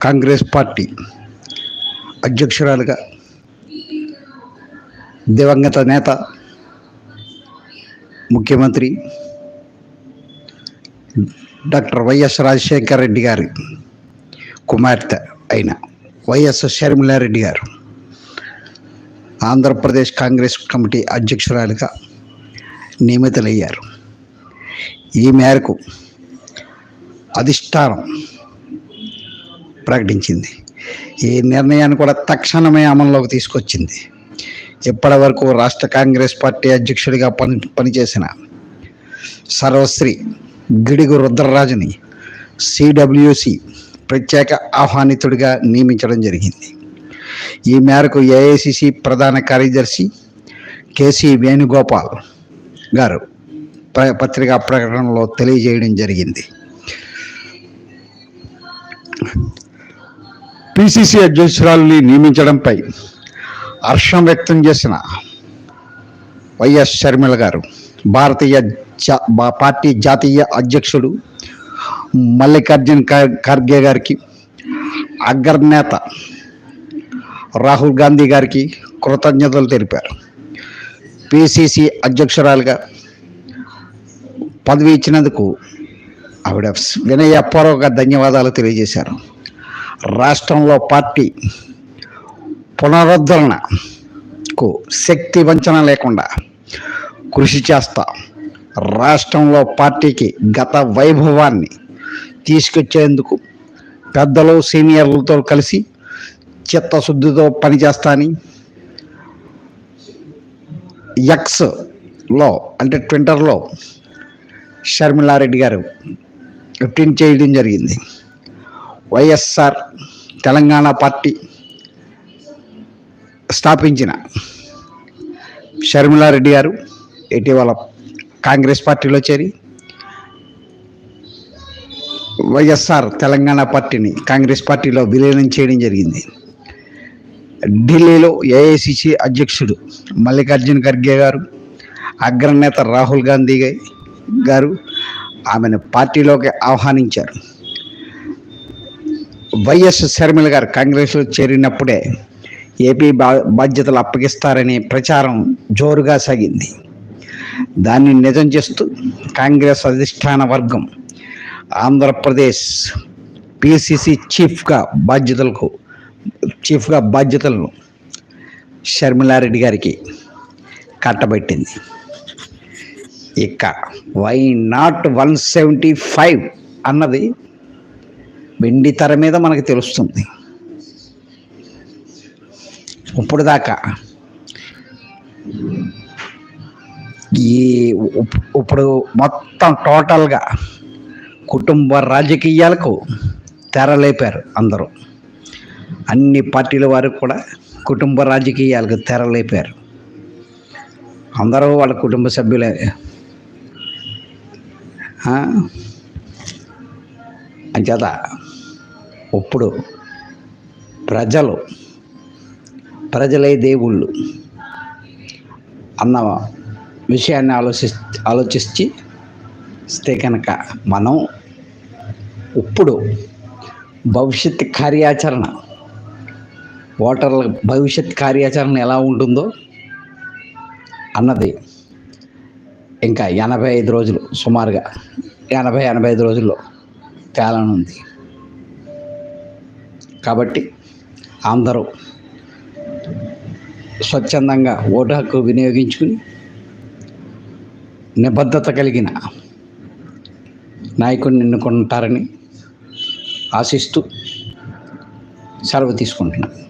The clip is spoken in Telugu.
కాంగ్రెస్ పార్టీ అధ్యక్షురాలుగా దివంగత నేత ముఖ్యమంత్రి డాక్టర్ వైఎస్ రాజశేఖర రెడ్డి గారి కుమార్తె అయిన వైఎస్ షర్మిలారెడ్డి గారు ఆంధ్రప్రదేశ్ కాంగ్రెస్ కమిటీ అధ్యక్షురాలుగా నియమితులయ్యారు. ఈ మేరకు అధిష్టానం ప్రకటించింది. ఈ నిర్ణయాన్ని కూడా తక్షణమే అమల్లోకి తీసుకొచ్చింది. ఇప్పటి వరకు రాష్ట్ర కాంగ్రెస్ పార్టీ అధ్యక్షుడిగా పని పనిచేసిన సర్వశ్రీ గిడుగు రుద్రరాజుని సిడబ్ల్యూసి ప్రత్యేక ఆహ్వానితుడిగా నియమించడం జరిగింది. ఈ మేరకు ఏఐసిసి ప్రధాన కార్యదర్శి కేసి వేణుగోపాల్ గారు ప- పత్రికా ప్రకటనలో తెలియజేయడం జరిగింది. పిసిసి అధ్యక్షురాలని నియమించడంపై హర్షం వ్యక్తం చేసిన వైఎస్ షర్మిల గారు భారతీయ జా- బా- పార్టీ జాతీయ అధ్యక్షుడు మల్లికార్జున్ ఖార్గే ఖర్గే గారికి అగ్రనేత రాహుల్ గాంధీ గారికి కృతజ్ఞతలు తెలిపారు. పిసిసి అధ్యక్షురాలుగా పదవి ఇచ్చినందుకు ఆవిడ వినయపూర్వక ధన్యవాదాలు తెలియజేశారు. రాష్ట్రంలో పార్టీ పునరుద్ధరణకు శక్తి వంచన లేకుండా కృషి చేస్తా. రాష్ట్రంలో పార్టీకి గత వైభవాన్ని తీసుకొచ్చేందుకు పెద్దలు సీనియర్లతో కలిసి చిత్తశుద్ధితో పనిచేస్తాని. ఎక్స్లో అంటే ట్విట్టర్లో షర్మిలారెడ్డి గారు ట్వీట్ చేయడం జరిగింది. వైఎస్ఆర్ తెలంగాణ పార్టీ స్థాపించిన షర్మిలారెడ్డి గారు ఇటీవల కాంగ్రెస్ పార్టీలో చేరి వైఎస్ఆర్ తెలంగాణ పార్టీని కాంగ్రెస్ పార్టీలో విలీనం చేయడం జరిగింది. ఢిల్లీలో ఏఐసిసి అధ్యక్షుడు మల్లికార్జున ఖర్గే గారు అగ్రనేత రాహుల్ గాంధీ గారు ఆమెను పార్టీలోకి ఆహ్వానించారు. వైఎస్ షర్మిల గారు కాంగ్రెస్లో చేరినప్పుడే ఏపీ బా బాధ్యతలు అప్పగిస్తారనే ప్రచారం జోరుగా సాగింది. దాన్ని నిజం చేస్తూ కాంగ్రెస్ అధిష్టాన వర్గం ఆంధ్రప్రదేశ్ పిసిసి చీఫ్గా బాధ్యతలకు చీఫ్గా బాధ్యతలను షర్మిలారెడ్డి గారికి కట్టబెట్టింది. ఇక why not one seventy five అన్నది వెండి తెర మీద మనకు తెలుస్తుంది. ఇప్పుడు దాకా ఈ ఇప్పుడు మొత్తం టోటల్గా కుటుంబ రాజకీయాలకు తెరలేపారు అందరూ. అన్ని పార్టీల వారు కూడా కుటుంబ రాజకీయాలకు తెరలేపారు అందరూ వాళ్ళ కుటుంబ సభ్యులే. అంచేత ఇప్పుడు ప్రజలు ప్రజలే దేవుళ్ళు అన్న విషయాన్ని ఆలోచి ఆలోచిస్తే కనుక మనం ఇప్పుడు భవిష్యత్ కార్యాచరణ ఓటర్ల భవిష్యత్ కార్యాచరణ ఎలా ఉంటుందో అన్నది ఇంకా ఎనభై ఐదు రోజులు సుమారుగా ఎనభై ఎనభై ఐదు రోజుల్లో తేలనుంది. కాబట్టి అందరూ స్వచ్ఛందంగా ఓటు హక్కు వినియోగించుకుని నిబద్ధత కలిగిన నాయకుడిని ఎన్నుకుంటారని ఆశిస్తూ సెలవు తీసుకుంటున్నాను